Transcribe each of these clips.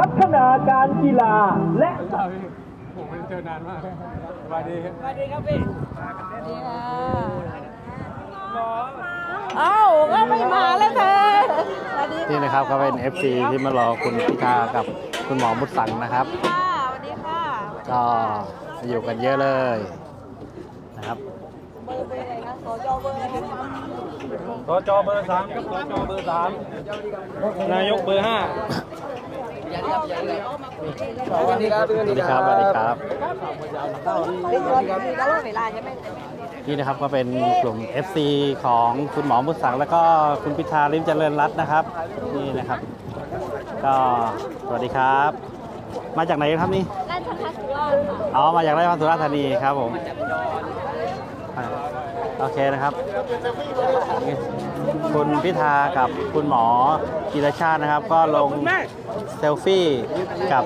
พัฒนาการกีฬาและผมไม่เจอนานมากสวัสดีครับดีค่ะเอ้าก็ไม่มาแล้วเธอสวัสดีนี่นะครับก็เป็น FC ที่มารอคุณพิธากับคุณหมอมุดสังนะครับค่ะสวัสดีค่ะก็อยู่กันเยอะเลยนะครับเบอร์เบอร์อะไรคะสจเบอร์อะไรคะสจเบอร์สามครับสจเบอร์สามนายกเบอร์ห้า สวัสดีครับสวัสดีครับเป็นคนมีตลอดเวลาใช่ไหมนี่นะครับก็เป็นกลุ่ม FC ของคุณหมอมุดสังแล้วก็คุณพิธาลิมเจริญรัตน์นะครับ นี่นะครับ ก็สวัสดีครับ มาจากไหนกันครับนี่ราชพัฒสุราษฎร์ค่ะอ๋อมาจากไร่พันสุราษฎร์ธานีครับผมอ่าโอเคนะครับ คุณพิธากับคุณหมอกีรชาตินะครับ ก็ลงเซลฟี่กับ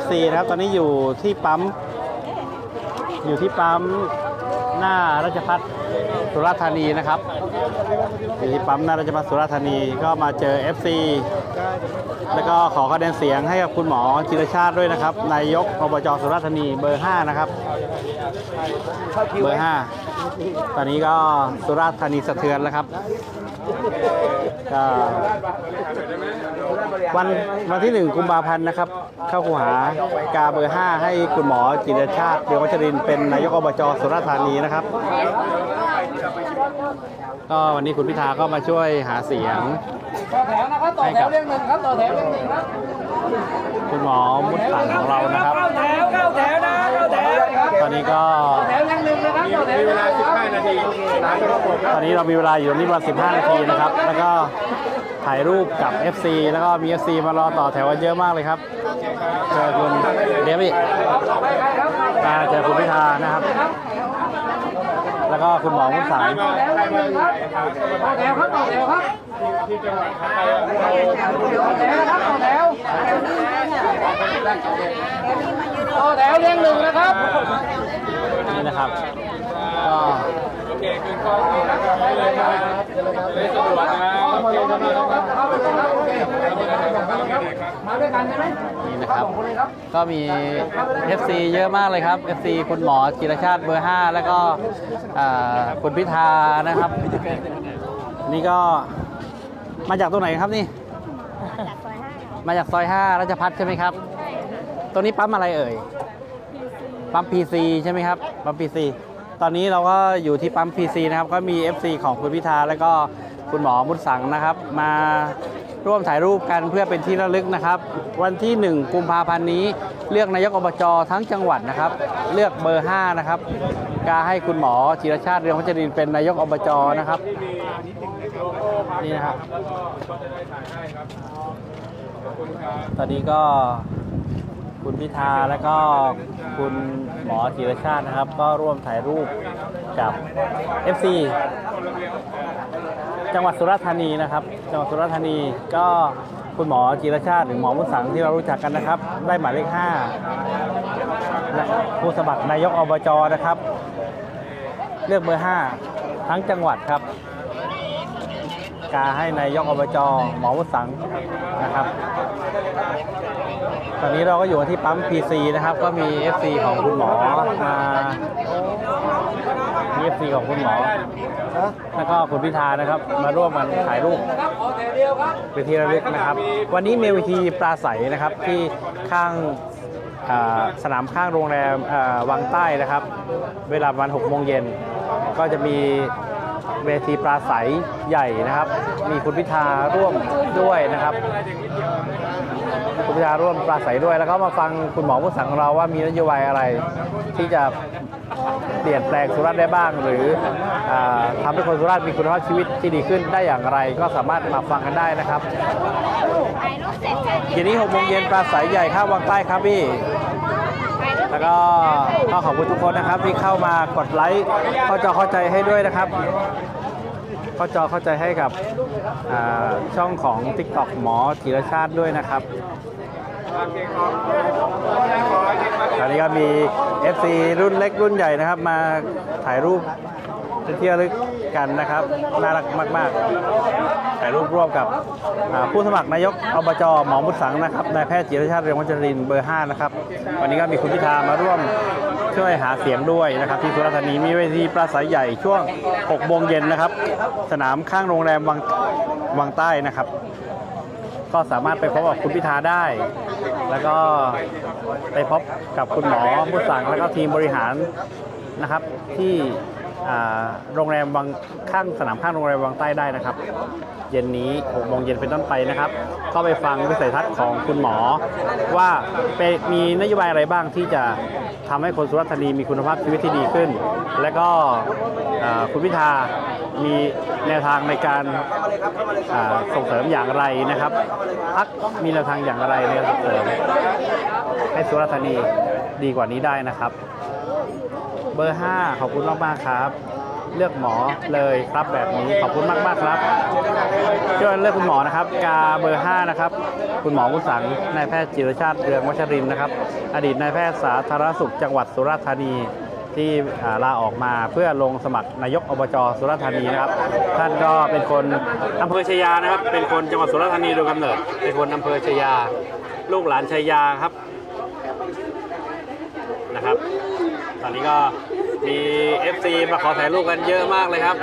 FC นะครับ ตอนนี้อยู่ที่ปั๊ม อยู่ที่ปั๊มหน้าราชพัฒสุราษฎร์ธานีนะครับอยู่ที่ปั๊มหน้าราชพัฒสุราษฎร์ธานีก็มาเจอ FC แล้วก็ขอคะแนนเสียงให้กับคุณหมอจิรชาติด้วยนะครับ นายกอบจสุราษฎร์ธานีเบอร์ 5 นะครับ เบอร์ 5 ตอนนี้ก็สุราษฎร์ธานีสะเทือนแล้วครับ ก็วันวันที่1กุมภาพันธ์นะครับ เข้าคูหากาเบอร์5ให้คุณหมอจิรชาติเดือวัชรินทร์เป็นนายกอบจสุราษฎร์ธานีนะครับ ก็วันนี้คุณพิธาก็มาช่วยหาเสียงต่อแถวนะครับต่อแถวเรียงหนึ่งครับต่อแถวเรียงหนึ่งครับคุณหมอมุดสังของเรานะครับเข้าแถวเข้าแถวนะเข้าแถวตอนนี้ก็แถวเรียงหนึ่ง นะครับต่อแถวมีเวลา 15 นาทีร้านก็เปิดตอนนี้เรามีเวลาอยู่นี่ประมาณ15 นาทีนะครับ แล้วก็ถ่ายรูปกับ FC แล้วก็มี FC มารอต่อแถวกันเยอะมากเลยครับเจอคุณเดวิดอ่าเจอคุณพิธานะครับ แล้วก็คุณหมอมุสังต่อแถวเรียงหนึ่งครับต่อแถวครับต่อแถวครับที่จังหวัดครับต่อแถวนะครับต่อแถวต่อแถวเรียงหนึ่งนะครับ นี่นะครับก็ โอเคคืนข้อมูลนะครับได้เลยครับได้สะดวกนะโอเคครับเข้าไปเลยครับโอเคมาด้วยกันใช่ไหมนี่นะครับ ก็มี FC เยอะมากเลยครับ FC คุณหมอจิรชาติเบอร์ 5 แล้วก็อ่าคุณพิธานะครับ นี่ก็มาจากตรงไหนครับนี่ มาจากซอย5ราชพัฒใช่ไหมครับตรงนี้ปั๊มอะไรเอ่ย ปั๊ม PC ใช่ไหมครับ ปั๊ม PC ตอนนี้เราก็อยู่ที่ปั๊ม PC นะครับ ก็มี FC ของคุณพิธาแล้วก็คุณหมอมุดสังนะครับ มาร่วมถ่ายรูปกันเพื่อเป็นที่ระลึกนะครับ วันที่ 1 กุมภาพันธ์นี้ เลือกนายกอบจทั้งจังหวัดนะครับ เลือกเบอร์ 5 นะครับกาให้คุณหมอจิรชาติเรืองพัชรินเป็นนายกอบจนะครับนี่นะครับตอนนี้ก็ คุณพิธาแล้วก็คุณหมอจิรชาตินะครับ ก็ร่วมถ่ายรูปกับ FC จังหวัดสุราษฎร์ธานีนะครับ จังหวัดสุราษฎร์ธานีก็คุณหมอจิรชาติหรือหมอมุสังที่เรารู้จักกันนะครับ ได้หมายเลข5และผู้สมัครนายกอบจนะครับ เลือกเบอร์ 5 ทั้งจังหวัดครับกาให้นายกอบจหมอวุฒิสังนะครับ ตอนนี้เราก็อยู่ที่ปั๊ม PC นะครับ ก็มี FC ของคุณหมอมามี FC ของคุณหมอ แล้วก็คุณพิธานะครับ มาร่วมกันถ่ายรูปครับขอแถวเดียวครับเป็นที่ระลึกนะครับ วันนี้มีเวทีปราศัยนะครับที่ข้างสนามข้างโรงแรมวังใต้นะครับ เวลาประมาณ6โมงเย็น ก็จะมีเวทีปราศัยใหญ่นะครับ มีคุณพิธาร่วมด้วยนะครับ คุณพิธาร่วมปราศัยด้วย แล้วก็มาฟังคุณหมอผู้สังของเราว่ามีนโยบายอะไร ที่จะเปลี่ยนแปลงสุราษฎร์ได้บ้าง หรืออาทำให้คนสุราษฎร์มีคุณภาพชีวิตที่ดีขึ้นได้อย่างไร ก็สามารถมาฟังกันได้นะครับทีนี้6โมงเย็นปราศัยใหญ่ข้างวังใต้ครับพี่แล้วก็ก็ขอบคุณทุกคนนะครับที่เข้ามากดไลค์เข้าจอเข้าใจให้ด้วยนะครับเข้าจอเข้าใจให้กับช่องของ TikTok หมอธีรชาติด้วยนะครับ อันนี้ก็มี FC รุ่นเล็กรุ่นใหญ่นะครับ มาถ่ายรูปเที่ระลึกกันนะครับ น่ารักมากๆถ่ายรูปร่วมกับผู้สมัครนายกอบจหมอมุดสังนะครับนายแพทย์จิรชาติเรืองวัชรินเบอร์5นะครับวันนี้ก็มีคุณพิธามาร่วมช่วยหาเสียงด้วยนะครับที่สุราษฎร์ธานีมีเวทีปราศัยใหญ่ช่วง6โมงเย็นนะครับ สนามข้างโรงแรมวังวังใต้นะครับ ก็สามารถไปพบกับคุณพิธาได้ แล้วก็ไปพบกับคุณหมอมุสังแล้วก็ทีมบริหารนะครับ ที่โรงแรมวังข้างสนามข้างโรงแรมวังใต้ได้นะครับ เย็นนี้6โมงเย็นเป็นต้นไปนะครับก็ไปฟังวิสัยทัศน์ของคุณหมอ ว่าเป็นมีนโยบายอะไรบ้างที่จะทำให้คนสุราษฎร์ธานีมีคุณภาพชีวิตที่ดีขึ้น และก็คุณพิธา มีแนวทางในการอ่าส่งเสริมอย่างไรนะครับพักมีแนวทางอย่างไรในการส่งเสริมให้สุราษฎร์ธานีดีกว่านี้ได้นะครับ เบอร์ 5 ขอบคุณมาก ๆ ครับ เลือกหมอเลยครับแบบนี้ขอบคุณมากๆครับช่วยเลือกคุณหมอนะครับ กาเบอร์ 5 นะครับ คุณหมอมุสังนายแพทย์จิรชาติเรืองวัชรินทร์นะครับ อดีตนายแพทย์สาธารณสุขจังหวัดสุราษฎร์ธานี ที่ลาออกมาเพื่อลงสมัครนายกอบจสุราษฎร์ธานีนะครับ ท่านก็เป็นคนอำเภอชยานะครับ เป็นคนจังหวัดสุราษฎร์ธานีโดยกำเนิดเป็นคนอำเภอชยา ลูกหลานชยาครับนะครับ ตอนนี้ก็มี FC มาขอถ่ายรูปกันเยอะมากเลยครับ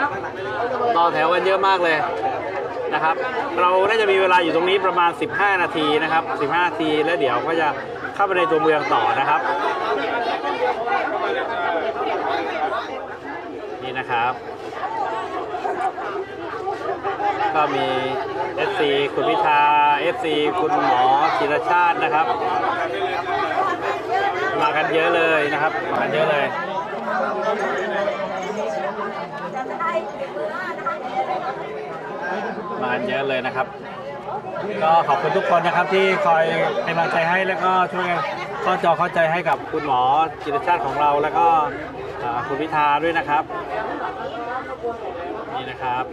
ต่อแถวกันเยอะมากเลยนะครับ เราน่าจะมีเวลาอยู่ตรงนี้ประมาณ 15 นาทีนะครับ 15 นาทีแล้วเดี๋ยวก็จะเข้าไปในตัวเมืองต่อนะครับ นี่นะครับ ก็มี FC คุณพิธา FC คุณหมอจิรชาตินะครับ มากันเยอะเลยนะครับ มากันเยอะเลยมากันเยอะเลยนะครับ ก็ขอบคุณทุกคนนะครับที่คอยเป็นกำลังใจให้แล้วก็ช่วยเข้าจอเข้าใจให้กับคุณหมอจิตรชาติของเราแล้วก็คุณพิธาด้วยนะครับ นี่นะครับ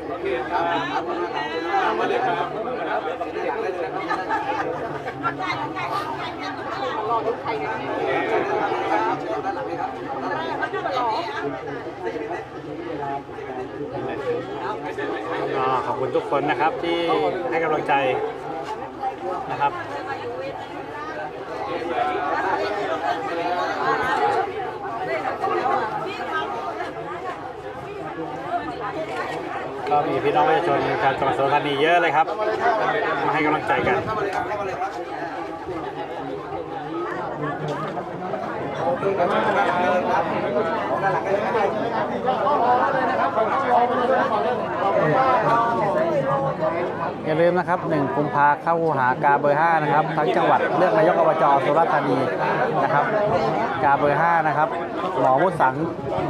ก็ขอบคุณทุกคนนะครับที่ให้กำลังใจนะครับ ก็มีพี่น้องประชาชนชาวจังหวัดสุราษฎร์ธานีเยอะเลยครับ มาให้กำลังใจกัน อย่าลืมนะครับ1กุมภาเข้าหากาเบอร์ 5 นะครับทั้งจังหวัดเลือกนายกอบจสุราษฎร์ธานีนะครับ กาเบอร์ 5 นะครับ หมอมุสัง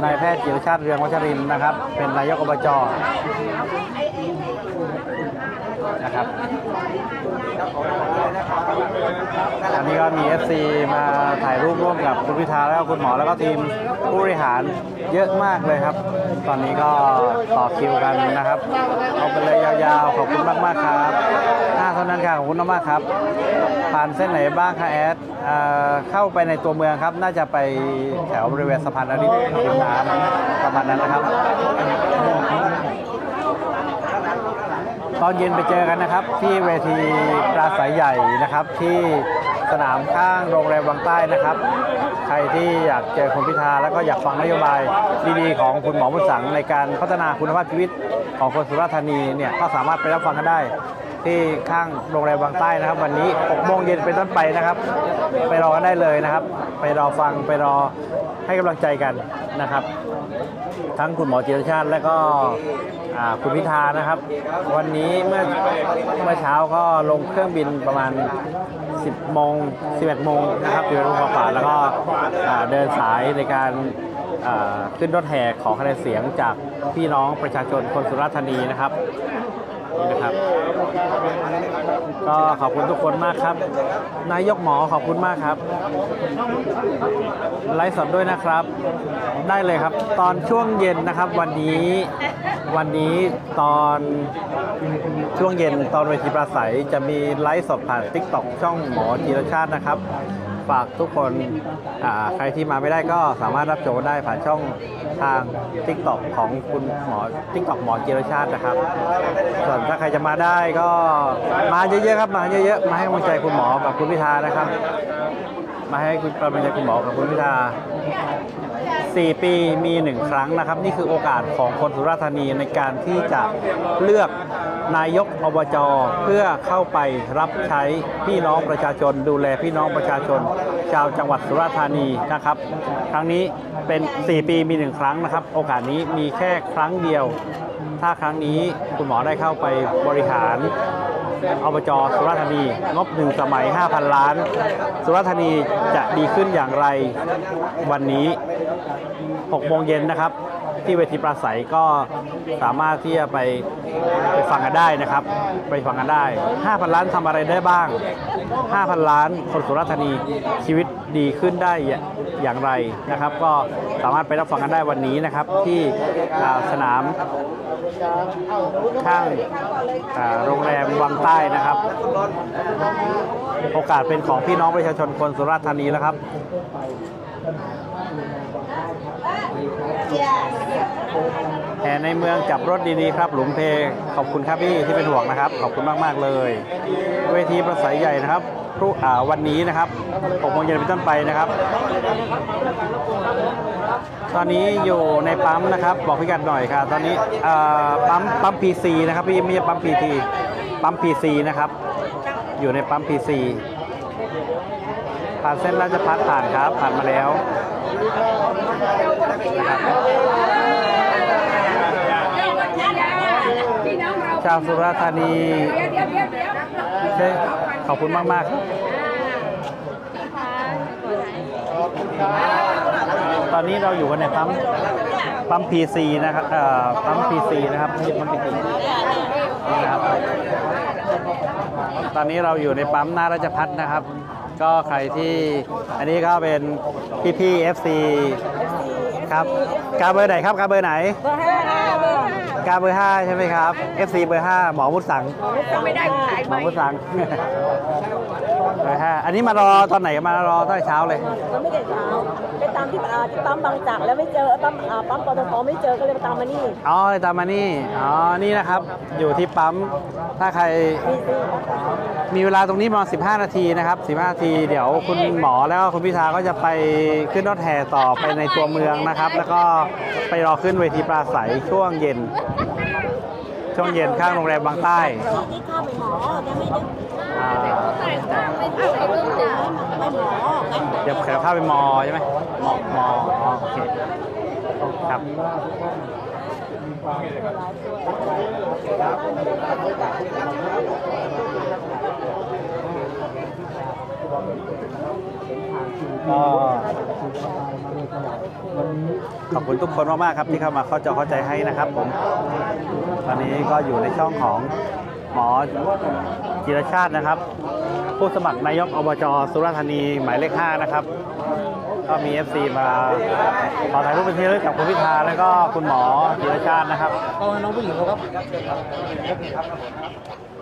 นายแพทย์จิรชาติเรืองวัชรินนะครับ เป็นนายกอบจ นะครับอันนี้ก็มี FC มาถ่ายรูปร่วมกับคุณพิธาแล้วก็คุณหมอแล้วก็ทีมผู้บริหารเยอะมากเลยครับ ตอนนี้ก็ต่อคิวกันนะครับเอาไปเลยยาวๆ ขอบคุณมากๆครับห้าเท่านั้นค่ะขอบคุณมากครับ ผ่านเส้นไหนบ้างคะแอดเอเข้าไปในตัวเมืองครับ น่าจะไปแถวบริเวณสะพานอริมน้ำประมาณนั้นนะครับ ตอนเย็นไปเจอกันนะครับ ที่เวทีปราศัยใหญ่นะครับ ที่สนามข้างโรงแรมวังใต้นะครับ ใครที่อยากเจอคุณพิธาแล้วก็อยากฟังนโยบายดีๆของคุณหมอมุสังในการพัฒนาคุณภาพชีวิตของคนสุราษฎร์ธานีเนี่ยก็สามารถไปรับฟังกันได้ ที่ข้างโรงแรมวังใต้นะครับ วันนี้6โมงเย็นเป็นต้นไปนะครับ ไปรอกันได้เลยนะครับ ไปรอฟังไปรอให้กำลังใจกันนะครับ ทั้งคุณหมอจิรชาติและก็คุณพิธานะครับ วันนี้เมื่อเมื่อเช้าก็ลงเครื่องบินประมาณ 10โมง11โมงนะครับอยู่ในรงกว่าๆแล้วก็เดินสายในการขึ้นรถแห่ขอคะแนนเสียงจากพี่น้องประชาชนคนสุราษฎร์ธานีนะครับ นี่นะครับ ก็ขอบคุณทุกคนมากครับ นายกหมอขอบคุณมากครับ ไลฟ์สดด้วยนะครับ ได้เลยครับ ตอนช่วงเย็นนะครับ วันนี้วันนี้ตอนช่วงเย็นตอนเวทีปราศัยจะมีไลฟ์สดผ่าน t ิ k t o k ช่องหมอจีรชาตินะครับ ฝากทุกคนใครที่มาไม่ได้ก็สามารถรับชมได้ผ่านช่องทาง t ิ k t o k ของคุณหมอ t ิ k t o k หมอเจรชาตินะครับ ส่วนถ้าใครจะมาได้ก็มาเยอะๆครับมาเยอะๆมาให้กำลังใจคุณหมอกับคุณพิธานะครับ มาให้คุณกำลังใจคุณหมอกับคุณพิธา4 ปีมีหนึ่งครั้งนะครับ นี่คือโอกาสของคนสุราษฎร์ธานีในการที่จะเลือกนายกอบจเพื่อเข้าไปรับใช้พี่น้องประชาชน ดูแลพี่น้องประชาชน ชาวจังหวัดสุราษฎร์ธานีนะครับ ครั้งนี้เป็น 4 ปีมีหนึ่งครั้งนะครับ โอกาสนี้มีแค่ครั้งเดียว ถ้าครั้งนี้คุณหมอได้เข้าไปบริหาร อบจสุราษฎร์ธานี งบหนึ่งสมัย 5,000 ล้าน สุราษฎร์ธานีจะดีขึ้นอย่างไรวันนี้ 6 โมงเย็นนะครับ ที่เวทีปราศัยก็สามารถที่จะไปไปฟังกันได้นะครับ ไปฟังกันได้ 5,000 ล้านทำอะไรได้บ้าง 5,000 ล้านคนสุราษฎร์ธานีชีวิตดีขึ้นได้อย่างไรนะครับ ก็สามารถไปรับฟังกันได้วันนี้นะครับ ที่สนามข้างโรงแรมวังใต้นะครับ โอกาสเป็นของพี่น้องประชาชนคนสุราษฎร์ธานีแล้วครับ แห่ในเมืองจับรถดีๆครับ หลุมเพขอบคุณครับพี่ที่เป็นห่วงนะครับ ขอบคุณมากๆเลย เวทีประสัยใหญ่นะครับพรุ่งวันนี้นะครับ6โมงเย็นเป็นต้นไปนะครับ ตอนนี้อยู่ในปั๊มนะครับ บอกพิกัดหน่อยค่ะ ตอนนี้ปั๊มปั๊มพีซีนะครับพี่ไม่ใช่ปั๊มพีทีปั๊มพีซีนะครับ อยู่ในปั๊มพีซีผ่านเส้นราชพัฒผ่านครับ ผ่านมาแล้ว ชาวสุราษฎร์ธานีใช่ขอบคุณมากมากตอนนี้เราอยู่กันในปั๊มปั๊มพีซีนะครับปั๊มพีซีนะครับไม่ใช่ปั๊มพีซีนะครับ ตอนนี้เราอยู่ในปั๊มหน้าราชพัฒนะครับ ก็ใครที่อันนี้ก็เป็นพี่พี่ๆ FC ครับกาเบอร์ไหนครับกาเบอร์ไหน เบอร์ห้า ค่ะเบอร์ห้ากาเบอร์ห้าใช่ไหมครับ FC เบอร์ห้าหมอมุดสังไม่ได้ขายหมอมุดสังเบอร์ห้าอันนี้มารอตอนไหนมารอตั้งแต่เช้าเลยเราไม่ได้เช้าไปตามที่อ่าที่ปั๊มบางจากแล้วไม่เจอปั๊มอ่าปั๊มปตทไม่เจอก็เลยไปตามมานี่อ๋อเลยตามมานี่ อ๋อ นี่นะครับ อยู่ที่ปั๊ม ถ้าใครมีซีมีเวลาตรงนี้ประมาณ15 นาทีนะครับ 15 นาที เดี๋ยวคุณหมอแล้วก็คุณพิธาก็จะไปขึ้นรถแห่ต่อไปในตัวเมืองนะครับ แล้วก็ไปรอขึ้นเวทีปราศัยช่วงเย็น ช่วงเย็นข้างโรงแรมบางใต้ที่ข้าไปหมอยังไม่ได้อ่าไปหมอเดี๋ยวเข้าไปมอใช่ไหมมอมออ๋อโอเคครับก็ ขอบคุณทุกคนมากๆครับที่เข้ามาเข้าใจเข้าใจให้นะครับผม ตอนนี้ก็อยู่ในช่องของหมอจิรชาตินะครับ ผู้สมัครนายกอบจสุราษฎร์ธานีหมายเลข 5 นะครับ ก็มี FC มาขอถ่ายรูปเป็นที่ระลึกกับคุณพิธาแล้วก็คุณหมอจิรชาตินะครับเอาน้องผู้หญิงเขาครับ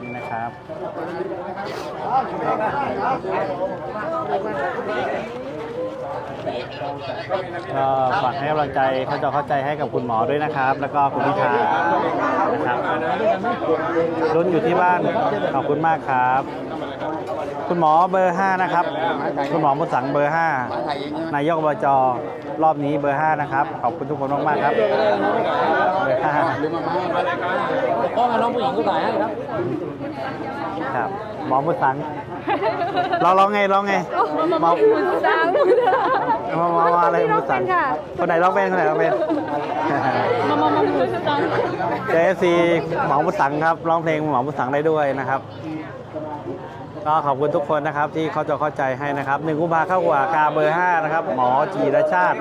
นี่นะครับ ก็ฝากให้กำลังใจเข้าใจเข้าใจให้กับคุณหมอด้วยนะครับ แล้วก็คุณพิธานะครับรุ่นอยู่ที่บ้านขอบคุณมากครับ คุณหมอเบอร์ 5 นะครับ คุณหมอมุสังเบอร์ 5 นายกอบจรอบนี้เบอร์ 5 นะครับ ขอบคุณทุกคนมากๆครับเบอร์5ต้องเอาน้องผู้หญิงเขาถ่ายให้ครับ ครับ หมอมุสัง เราร้องไงร้องไงหมอดังมามามาอะไรมุสังคนไหนร้องเป็นคนไหนร้องเป็นมามามามือดังเจฟซีหมอมุสังครับร้องเพลงหมอมุสังได้ด้วยนะครับ ก็ขอบคุณทุกคนนะครับที่เขาจะเข้าใจให้นะครับหนึ่งกุมภาเข้ากว่าคาเบอร์5นะครับ หมอจีรชาติ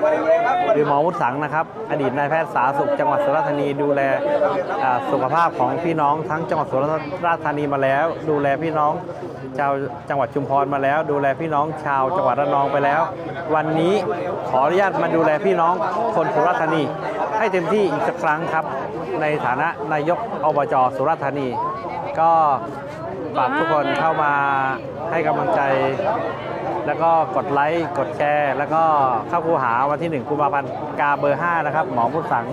หรือหมอมุสังนะครับ อดีตนายแพทย์สาธารณสุขจังหวัดสุราษฎร์ธานีดูแลสุขภาพของพี่น้องทั้งจังหวัดสุราษฎร์ธานีมาแล้ว ดูแลพี่น้อง ชาวจังหวัดชุมพรมาแล้ว ดูแลพี่น้องชาวจังหวัดระนองไปแล้ว วันนี้ขออนุญาตมาดูแลพี่น้องคนสุราษฎร์ธานี ให้เต็มที่อีกสักครั้งครับ ในฐานะนายกอบจสุราษฎร์ธานี ก็ฝากทุกคนเข้ามาให้กำลังใจ แล้วก็กดไลค์กดแชร์ แล้วก็เข้าคูหาวันที่1กุมภาพันธ์กาเบอร์ 5 นะครับ หมอมุสัง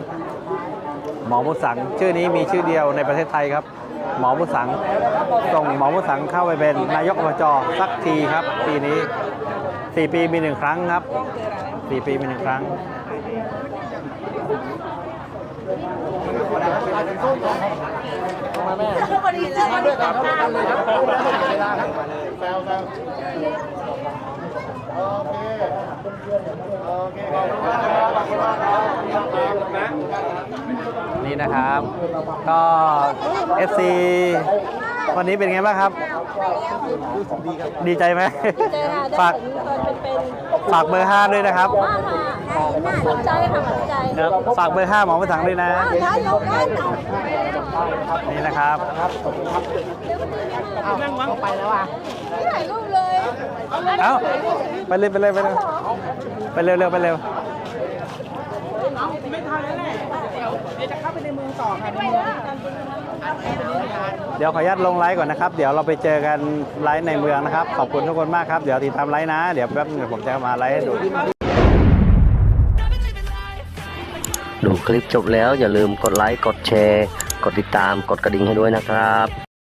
หมอมุสังชื่อนี้มีชื่อเดียวในประเทศไทยครับ หมอมุสัง ส่งหมอมุสังเข้าไปเป็นนายกอบจสักทีครับ ปีนี้ 4 ปีมีหนึ่งครั้งครับ 4 ปีมีหนึ่งครั้งคนนี้เสื้อคนนี้ตามตามเวลาครับแซวแซวโอเคโอเคขอบคุณมากครับขอบคุณมากครับ นี่นะครับ ก็ FC วันนี้เป็นไงบ้างครับ ดีใจไหม เจอค่ะได้ฝาก เห็นตอนเป็นฝากเบอร์ 5 ด้วยนะครับๆมากค่ะสนใจค่ะสนใจครับฝากเบอร์ 5 หมอมาถังด้วยนะได้ยกได้หน่อยนี่นะครับไปแล้วอะไม่ถ่ายรูปเลยเอ้า ไปเลยไปเลยไปเลยไปเร็วเร็วไปเร็ว เดี๋ยวขออนุญาตลงไลฟ์ก่อนนะครับ เดี๋ยวเราไปเจอกันไลฟ์ในเมืองนะครับ ขอบคุณทุกคนมากครับ เดี๋ยวติดตามไลฟ์นะ เดี๋ยวแป๊บนึงเดี๋ยวผมจะมาไลฟ์ให้ดู ดูคลิปจบแล้วอย่าลืมกดไลค์ กดแชร์ กดติดตาม กดกระดิ่งให้ด้วยนะครับ